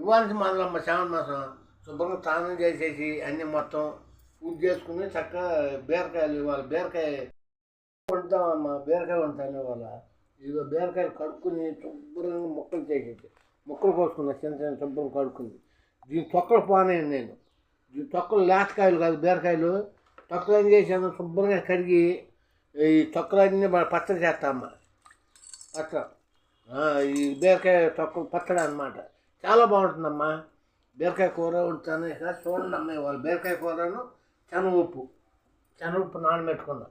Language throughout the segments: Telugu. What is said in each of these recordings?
ఇవ్వాల్సి మనలమ్మ శ్రావణ మాసం శుభ్రంగా స్నానం చేసేసి అన్ని మొత్తం పూజ చేసుకుని చక్కగా బీరకాయలు ఇవ్వాలి. బీరకాయ వండుతామమ్మా బీరకాయ వండుతాను ఇవాళ. ఇదిగో బీరకాయలు కడుక్కుని శుభ్రంగా ముక్కలు చేసేసి ముక్కలు కోసుకున్నా చిన్న చిన్న శుభ్రం కడుక్కుని. దీని తొక్కలు పోనేయండి నేను. దీని తొక్కలు లేతకాయలు కాదు బీరకాయలు. తొక్కలు ఏం చేశాను? శుభ్రంగా కడిగి ఈ తొక్కలన్నీ బాగా పచ్చడి చేస్తామ్మా పచ్చడి ఈ బీరకాయ తొక్కలు పచ్చడి అనమాట చాలా బాగుంటుందమ్మా. బీరకాయ కూర ఉంటాను ఇక్కడ చూడండి అమ్మ వాళ్ళు బీరకాయ కూరను శనగ ఉప్పు శనగ ఉప్పు నానబెట్టుకున్నా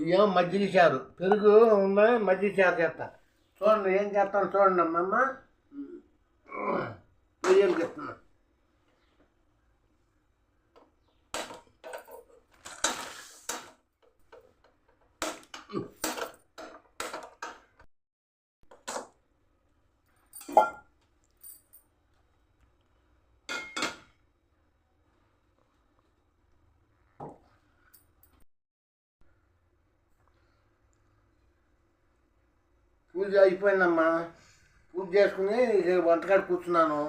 ఇదేమో మజ్జిగ చారు. పెరుగు ఉందా? మజ్జిగ చారు చేస్తా. చూడండి ఏం చేస్తాను చూడండి అమ్మమ్మ పెరియలు చెప్తున్నా. పూజ అయిపోయిందమ్మా. పూజ చేసుకుని ఇక వంటకాడ కూర్చున్నాను.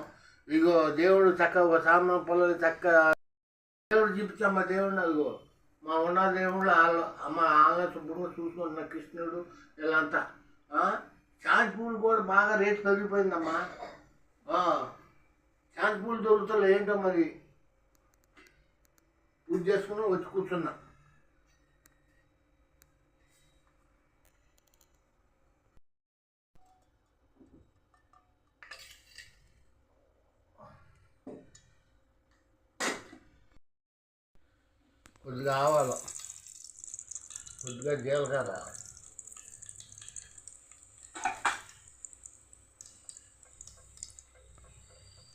ఇగో దేవుడు చక్క ఒక సామాన్ పొలాలు చక్క దేవుడు చూపించమ్మా దేవుడు అదిగో మా ఉన్న దేవుడు వాళ్ళ అమ్మ ఆంగ శుభ్రంగా చూసుకుంటున్న కృష్ణుడు వీళ్ళంతా. చాంతి పూలు కూడా బాగా రేటు పెరిగిపోయిందమ్మా చాంతి పూలు దొరుకుతాయి ఏంటో మరి. పూజ చేసుకుని వచ్చి కూర్చున్నా. కొద్దిగా ఆవాలు కొద్దిగా జీలకర్ర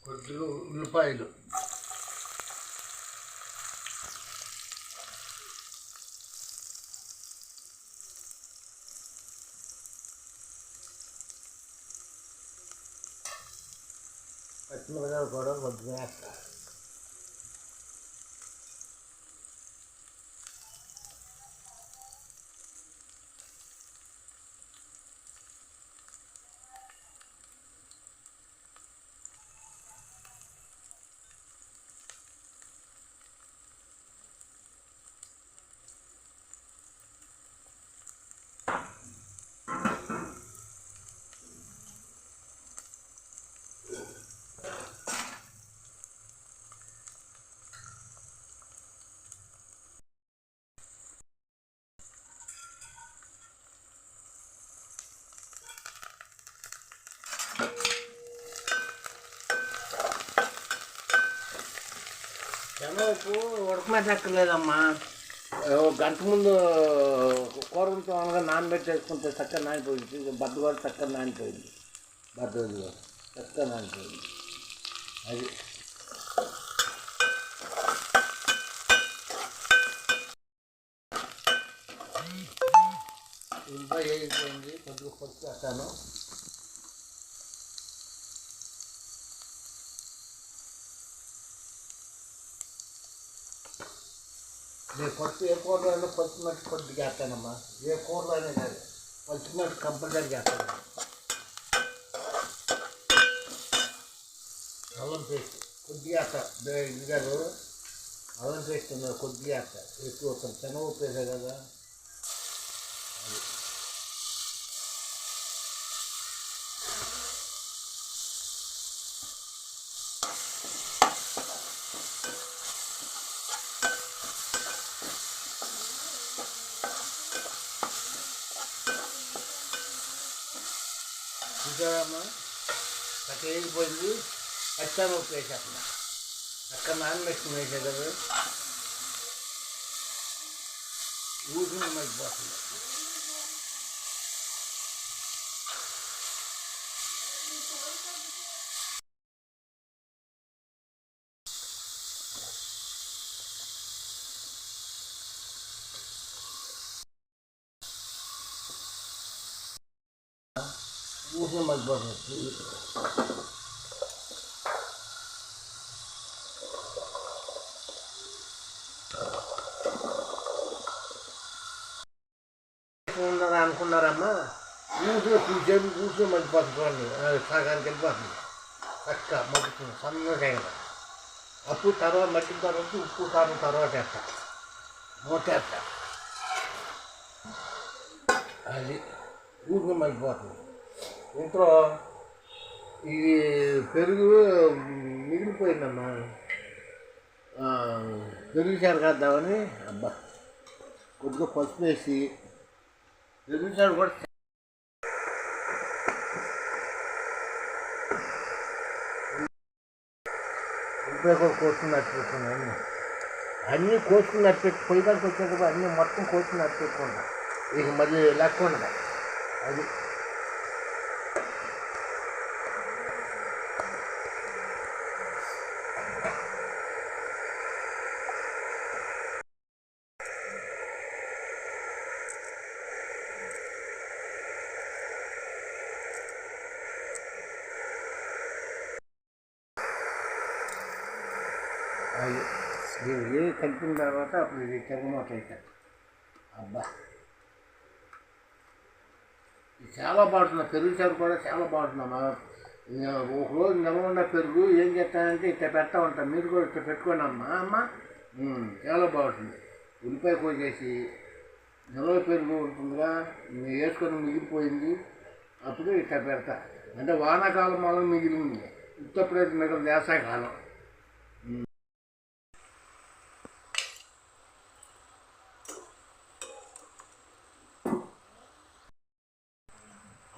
కొద్దిగా ఉల్లిపాయలు. పచ్చిమిరకాయలు కూడా కొద్దిగా వేస్తారు శనగపు ఉడకమెట్టక్కర్లేదమ్మా ఓ గంట ముందు కూరలతో అనగా నానబెట్టేసుకుంటే చక్కగా నానిపోయింది. బద్ద కూడా చక్కగా నానిపోయింది. బద్ద చక్కర చక్కగా నానిపోయింది. అది ఇంకా అయిపోయింది. కొద్దిగా పొత్తు చేస్తాను నేను పట్టు ఏ కూరలో అయినా పచ్చిమిర్చి కొద్దిగా చేస్తానమ్మా. ఏ కూరలో అయినా కాదు పచ్చిమిర్చి కంపల్సరీ చేస్తాను. అల్లం పేస్ట్ కొద్దిగా వేస్తా ఇది గారు అల్లం పేస్ట్ కొద్దిగా వేస్తా ఎక్కువ వస్తాను శనగ ఉప్పు కదా అది. చూసారమ్మా అక్కడ వేగిపోయింది పచ్చాను ఉప్పు వేసేస్తున్నా అక్కడ నానబెట్టుకుని వేసే కదా ఊసిన మర్చిపోతుంది ఊసిన మర్చిపోతుంది ఉన్నారా అనుకున్నారమ్మా చూడండి సాగానికి వెళ్ళిపోతుంది చక్క మగ్గుతుంది. సన్నగా అయినా అప్పుడు తర్వాత మట్టిన తర్వాత ఉప్పు కారం తర్వాత వేస్తా మూతేస్తా అది ఊరికి మగ్గిపోతుంది. ఇంట్లో ఇది పెరుగు మిగిలిపోయిందమ్మా. పెరుగు చారు కాద్దామని అబ్బా కొద్దిగా పసుపు వేసి పెరుగు చారు కూడా ఉల్లిపాయ కూడా కోసుకున్నట్టు పెట్టుకున్నాను అన్నీ కోసుకుని పెట్టి పొయ్యి కాడికి వచ్చేటప్పుడు అన్నీ మొత్తం కోసుకుని పెట్టుకుంటా ఇక మళ్ళీ లేకుండా అది తగ్గిన కలిపిన తర్వాత అప్పుడు ఇది తెగమాట అవుతుంది అబ్బా! ఇది చాలా బాగుంటుంది. పెరుగు చారు కూడా చాలా బాగుంటుందమ్మా అమ్మ. ఒక రోజు నిలవకుండా పెరుగు ఏం చేస్తానంటే ఇట్లా పెడతా ఉంటాను మీరు కూడా ఇట్లా పెట్టుకోండి అమ్మా. అమ్మ! చాలా బాగుంటుంది. ఉల్లిపాయ కోసేసి నిలవ పెరుగు ఉంటుందిగా నేను వేసుకొని మిగిలిపోయింది. అప్పుడు ఇట్లా పెడతా. అంటే వానాకాలం వల్ల మిగిలింది. ఉత్తప్పుడు మిగతా వేసాకాలం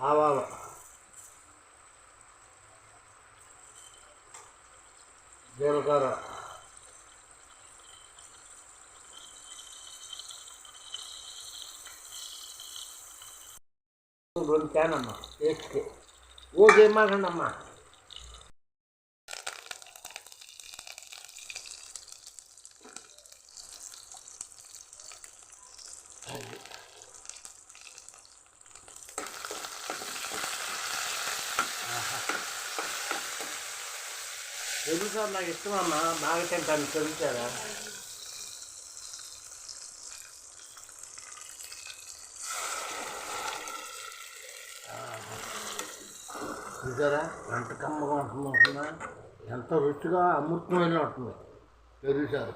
ఆవాలు జీలకర్ర రెండు క్యానమ్మా టేస్ట్కి ఓ చేయమాకండి అమ్మా తెలుసా నాకు ఇష్టం అమ్మా. బాగా తింటాను. తెలుసారా చూసారా? ఎంత కమ్మగా ఉంటుంది ఎంత రుచిగా అమృతమైన ఉంటుంది. తెలుసారు?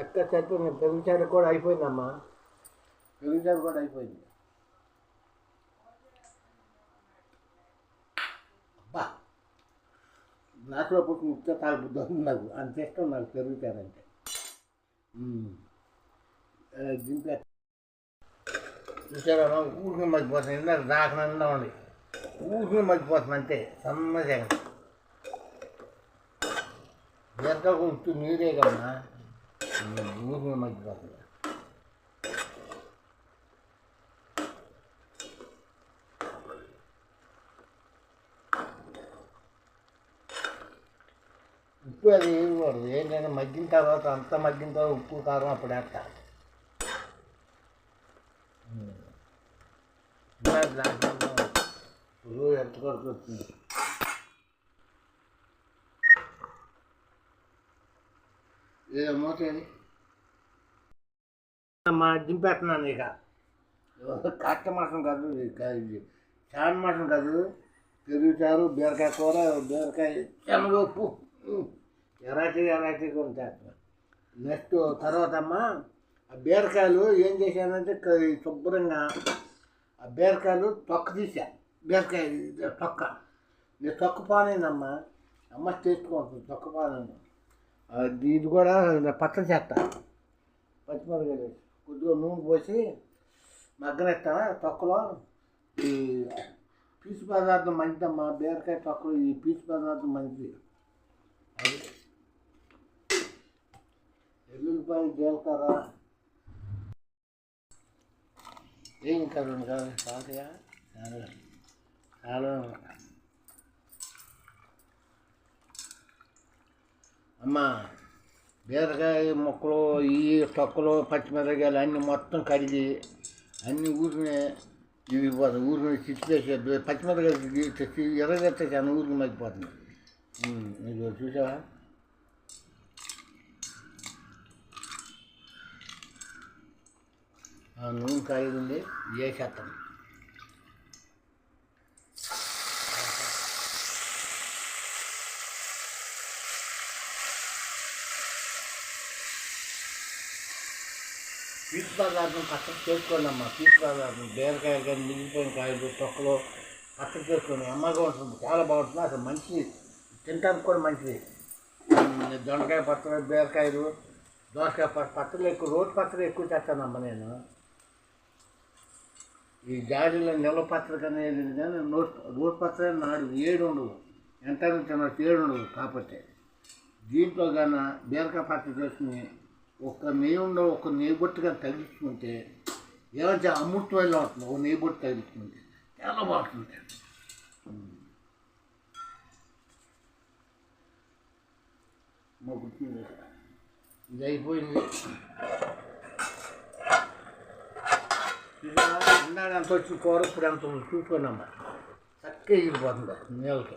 చక్క సరిపోయింది పెరుగుచారు కూడా అయిపోయిందమ్మా. పెరుగుచారు కూడా అయిపోయింది. అబ్బా నాకులో పుట్టి ముఖ్య తాగుద్దు ఉంది నాకు. అంత ఇష్టం నాకు పెరుగుతారంటే దింపే. చూసారా ఊరికి మర్చిపోతుంది ఇందాక దాకనందా ఉంది ఊరికి మర్చిపోతుంది అంతే సన్నగా ఎంత ఉత్తు నీరే కమ్మా ఊరికి మర్చిపోతుంది ఉప్పు అది వేయకూడదు ఏంటంటే మగ్గిన తర్వాత అంత మగ్గిన తర్వాత ఉప్పు కారం అప్పుడు వేస్తా పురుగు ఎంత వచ్చింది ఏదో మోసేది మా దింపేస్తున్నాను ఇక. కట్ట మాసం కాదు చాన్ మాసం కాదు. పెరుగు చారు బీరకాయ కూర బీరకాయ శనగప్పు ఎరాటి ఎరాటిగా ఉంటాయి నెక్స్ట్ తర్వాత అమ్మ ఆ బీరకాయలు ఏం చేశానంటే శుభ్రంగా ఆ బీరకాయలు తొక్క తీసా బీరకాయ తొక్క. నేను తొక్క పానేనమ్మా. అమ్మ చేసుకుంటుంది తొక్క పానేను ఇది కూడా పచ్చడి చేస్తా. పచ్చిమిరపకాయలు కొద్దిగా నూనె పోసి మగ్గనెత్తా తొక్కలో ఈ పీచు పదార్థం మంచిదమ్మా. బీరకాయ తొక్కలో ఈ పీచు పదార్థం మంచిది. అది ఎల్లుల్లిపాయ జీలకర్ర. ఏం ఇంకా కాదు కాదు చాలుగా చాలా అమ్మా బీరకాయ మొక్కలు ఈ తొక్కలు పచ్చిమిరకాయలు అన్నీ మొత్తం కడిగి అన్నీ ఊరినే ఇవి పోతుంది ఊరికి మీద చిచ్చిపేసి పచ్చిమిరకాయ తెచ్చి ఎర్రగెత్తేసాను ఊరికి మగ్గిపోతుంది ఉమ్, ఇది చూసావా? ఆ నూనె కాయలుండి వేసేస్తాను పీచు పదార్థం కట్టం చేసుకోండి అమ్మ పీచు పదార్థం బీరకాయలు కానీ మిగిలిపోయిన కాయలు తొక్కలు కట్టం చేసుకోండి అమ్మగా ఉంటుంది చాలా బాగుంటుంది. అసలు మంచిది తినడానికి కూడా మంచిది. దొండకాయ పచ్చడి బీరకాయలు దోసకాయ పచ్చ పచ్చళ్ళు ఎక్కువ రోడ్డు పచ్చడి ఎక్కువ తెస్తానమ్మ నేను. ఈ జాడీలో నిల్వ పచ్చడి అనేది కానీ నోట్ రోడ్ పచ్చడి నాడు ఏడు ఉండదు ఎంత తినచ్చు ఏడు ఉండదు కాకపోతే దీంట్లో కన్నా బీరకాయ పచ్చడి చేసుకుని ఒక నెయ్యి ఉండ ఒక నెయ్యి బొట్టు కానీ తగ్గించుకుంటే ఏమంటే అమృతమైన అవుతుంది ఒక నెయ్యి బొట్టు తగ్గించుకుంటే చాలా బాగుంటుంది మొగ్గుతుంది ఇది అయిపోయింది. చూసావా? ఇందాక ఎంత వచ్చిన కూర ఇప్పుడు ఎంత ఉంది. చూసుకోండమ్మా. చక్కగా ఎగిరిపోతుంది. నీళ్ళకి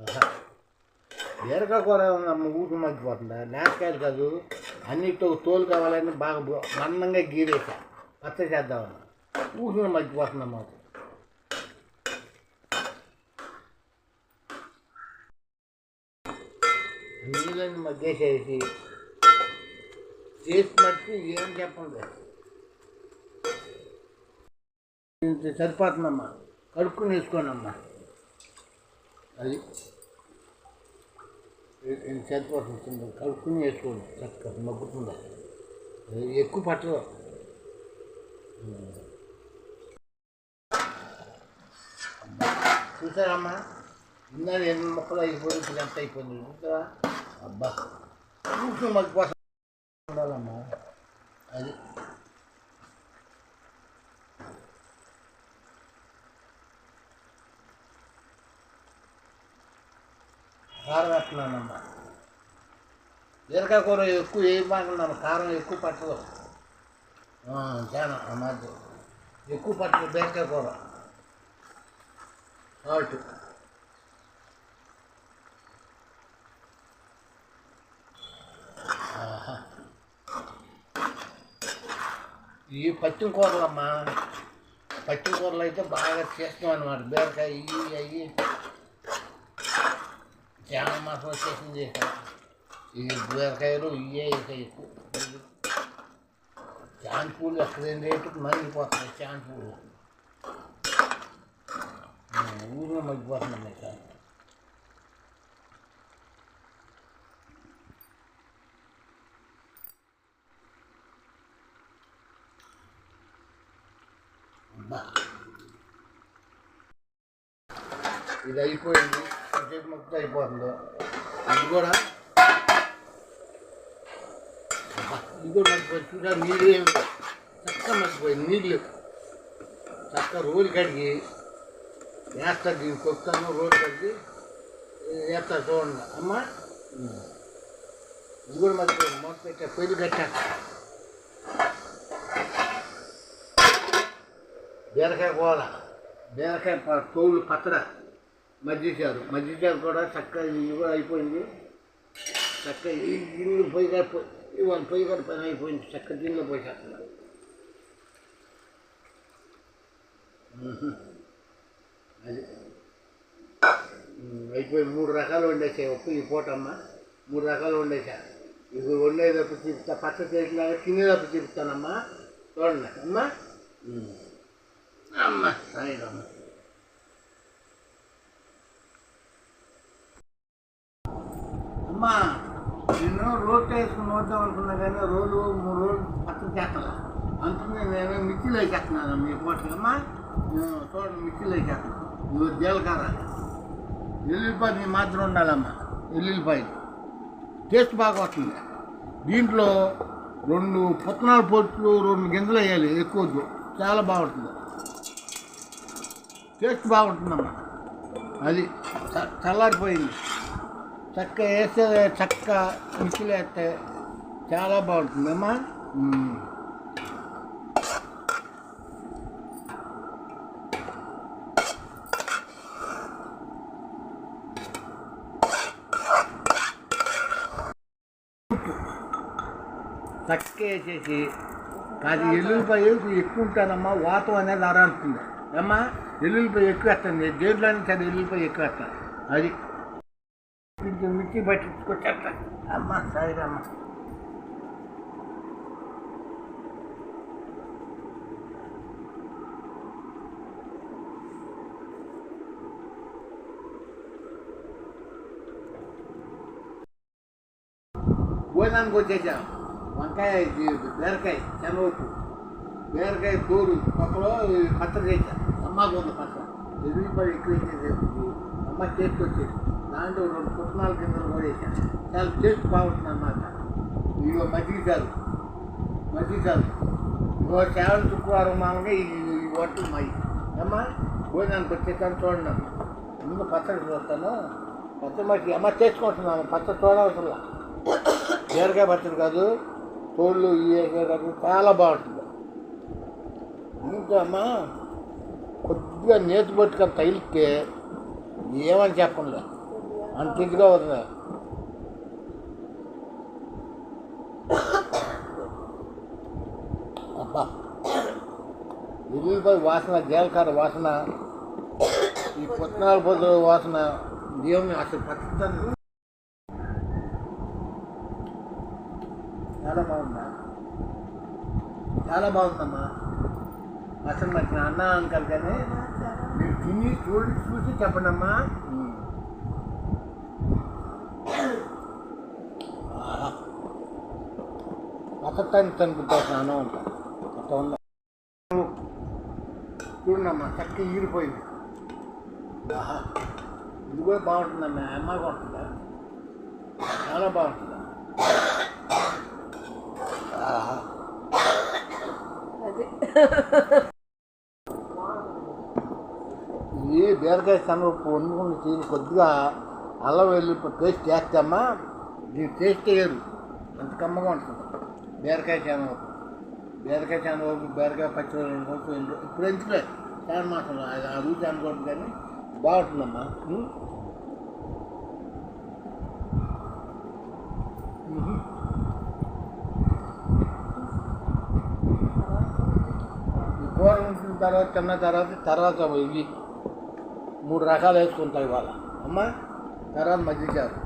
ఆహా. బీరకాయ కూర ఏమన్నా ఊసి మగ్గిపోతుందా నేరకాయలు కాదు అన్నిటితో తోలు కావాలని బాగా మందంగా గీరేసా పచ్చ చేద్దామని. ఊసిన మగ్గిపోతుందా మాకు. నీళ్ళని మగ్గేసేసి చేసి మట్టి ఏం చెప్పండి. సరిపోతుందమ్మా. కడుక్కుని వేసుకోండమ్మా. అది. ఇ- ఇది సరిపోతుంది కింద కడుక్కుని వేసుకోండి. చక్కగా మగ్గుతుందా ఎక్కువ పట్టదు. చూసారమ్మా? ఇందాక ఎన్ని మొక్కలు అయిపోయింది ఇప్పుడు ఎంత అయిపోయింది చూసారా? అబ్బా. కూర్చొని మగ్గిపోతా ఉండాలమ్మా. అది. కారం వేస్తున్నానమ్మా బీరకాయ కూర ఎక్కువ వేయబాకున్నాను కారం ఎక్కువ పట్టదు. చాలా ఆ మధ్య ఎక్కువ పట్టదు బీరకాయ కూర సాల్ట్ ఈ పచ్చి కూరలమ్మా పచ్చి కూరలు అయితే బాగా చేస్తాం అనమాట బీరకాయ ఇవి అవి చాలా మాసం వచ్చేసింది ఈ బీరకాయలు ఇవే ఇక ఎక్కువ చాన్ పూలు ఎక్కడైన రేటుకి మరిగిపోతున్నాయి చాన్ పూలు ఊరిలో మగ్గిపోతున్నాయి సార్ ఇది అయిపోయింది కొంచెం మొత్తం అయిపోతుంది. ఇది కూడా? ఇది కూడా మర్చిపోయి చూసా నీళ్ళు ఏమి? చక్కగా మర్చిపోయింది నీళ్ళు. చక్కగా రోజు కడిగి వేస్తారు దీన్ని కొత్తాను రోజు కడిగి వేస్తారు చూడండి. అమ్మా ఇది కూడా మర్చిపోయింది మొత్తం పెట్టా పొయ్యిలు కట్టాక బీరకాయ కూర బీరకాయ తోలు పచ్చడ. మజ్జిచారు మజ్జిచారు కూడా చక్కగా కూడా అయిపోయింది. చక్కగా ఇల్లు పొయ్యి కాడ పోయి ఇవాళ పొయ్యి కాడ పని అయిపోయింది. చక్కగా దీనిలో పోసేస్తున్నారు. అది. అయిపోయి మూడు రకాలు వండేసాయి. ఒక్క ఈ పూటమ్మ మూడు రకాలు వండేసా ఇది వండేటప్పుడు తిప్పుతా పచ్చ చేసినాక తినేటప్పుడు తిప్పుతానమ్మా చూడండి. అమ్మా. అమ్మా అమ్మ సాయిరమ్మ అమ్మా నేను రోడ్ వేసుకుని వద్దాం అనుకున్నా కానీ రోజు మూడు రోజులు పక్కన చేస్తాను అందుకని నేను మిక్సీలో వేసేస్తున్నాను మీ పూటకి అమ్మా నేను చూడండి మిర్చిలో వేసేస్తున్నాను నువ్వు జీలకర్ర ఎల్లుల్లిపాయ మాత్రం ఉండాలమ్మా ఎల్లుల్లిపాయలు. టేస్ట్ బాగా వస్తుంది. దీంట్లో రెండు పుట్నాల పొట్లు రెండు గింజలు వేయాలి ఎక్కువ చాలా బాగుంటుంది. టేస్ట్ బాగుంటుందమ్మా. అది చ- చల్లారిపోయింది చక్క వేస్తే చక్క మిక్సీలు వేస్తే చాలా బాగుంటుంది అమ్మా. చక్క వేసేసి అది ఎల్లుల్లిపాయ ఎక్కువ ఉంటానమ్మా వాతం అనేది అరాలుతుంది అమ్మా ఎల్లుల్లిపాయ ఎక్కువ వేస్తాను దేంట్లో నుంచి అది ఎల్లుల్లిపాయ ఎక్కువ వేస్తాను అది కొంచెం మిర్చి పట్టించుకొచ్చేస్తా అమ్మా సరే అమ్మా భోజనానికి వచ్చేసాం. వంకాయ బీరకాయ శనగపప్పు. బీరకాయ తోడు పక్కలో ఈ పచ్చడి చేశాను అమ్మకు ఉంది పచ్చడి. ఎదురుపడి ఎక్కువ వేసేసేపు. అమ్మ టేస్ట్ వచ్చేది దాంట్లో రెండు పుట్నాల కింద పడేసాను చాలా టేస్ట్ బాగుంటుంది అన్నమాట. ఇదిగో మజ్జిగ చాలు మజ్జిగ చాలు ఇగో సేవల శుక్రవారం మామూలుగా ఈ ఈ వంటలు మాయి అమ్మా భోజనానికి వచ్చేసాను చూడండి అమ్మ. ముందు పచ్చడి చూస్తాను. పచ్చడి మట్టి అమ్మ చేసుకుంటున్నాను పచ్చడి చూడవసరం బీరకాయ పచ్చడి కాదు. తోళ్ళు ఇవి చాలా బాగుంటుంది. ఇంకా అమ్మ కొద్దిగా నేతి పట్టుకొని తగిలితే ఏమని చెప్పండి అంత ఇదిగా అవుతుంది. అబ్బా. ఎల్లుల్లిపాయ వాసన జీలకర్ర వాసన ఈ పుట్నాల పొద్దు వాసన దేవుని అసలు పచ్చని చాలా బాగుందా? చాలా బాగుందమ్మా. అసలు నాకు అన్న అంకల్ కానీ మీరు తిని చూడి చూసి చెప్పండమ్మా. అమ్మా అసత్తాన్ని తనుకుంటాను అంట. అట్లా ఉందా చూడమ్మా చక్క ఈరిపోయింది ఆహా ఇది కూడా బాగుంటుందమ్మా అమ్మ బాగుంటుందా? చాలా బాగుంటుందా? ఆహా. ఇది బీరకాయ శనగపప్పు వండుకుని తీరు కొద్దిగా అల్లం వెళ్ళి పేస్ట్ చేస్తామా దీని టేస్ట్ వేయరు అంత కమ్మగా ఉంటుంది. బీరకాయ శనగపప్పు బీరకాయ శనగపప్పు బీరకాయ పచ్చిమిరపకాయ కొంచెం ఎండు- ఇప్పుడు ఎందుకులే? చాలా మాసం అది ఆ రుచి అనుకోండి కానీ బాగుంటుందమ్మా ఉం? ఉహు. ఈ కూర ఉంచిన తర్వాత తిన్న తర్వాత తర్వాత ఇవి మూడు రకాలు వేసుకుంటాయి ఇవాళ. అమ్మ తర్వాత మజ్జిగ చారు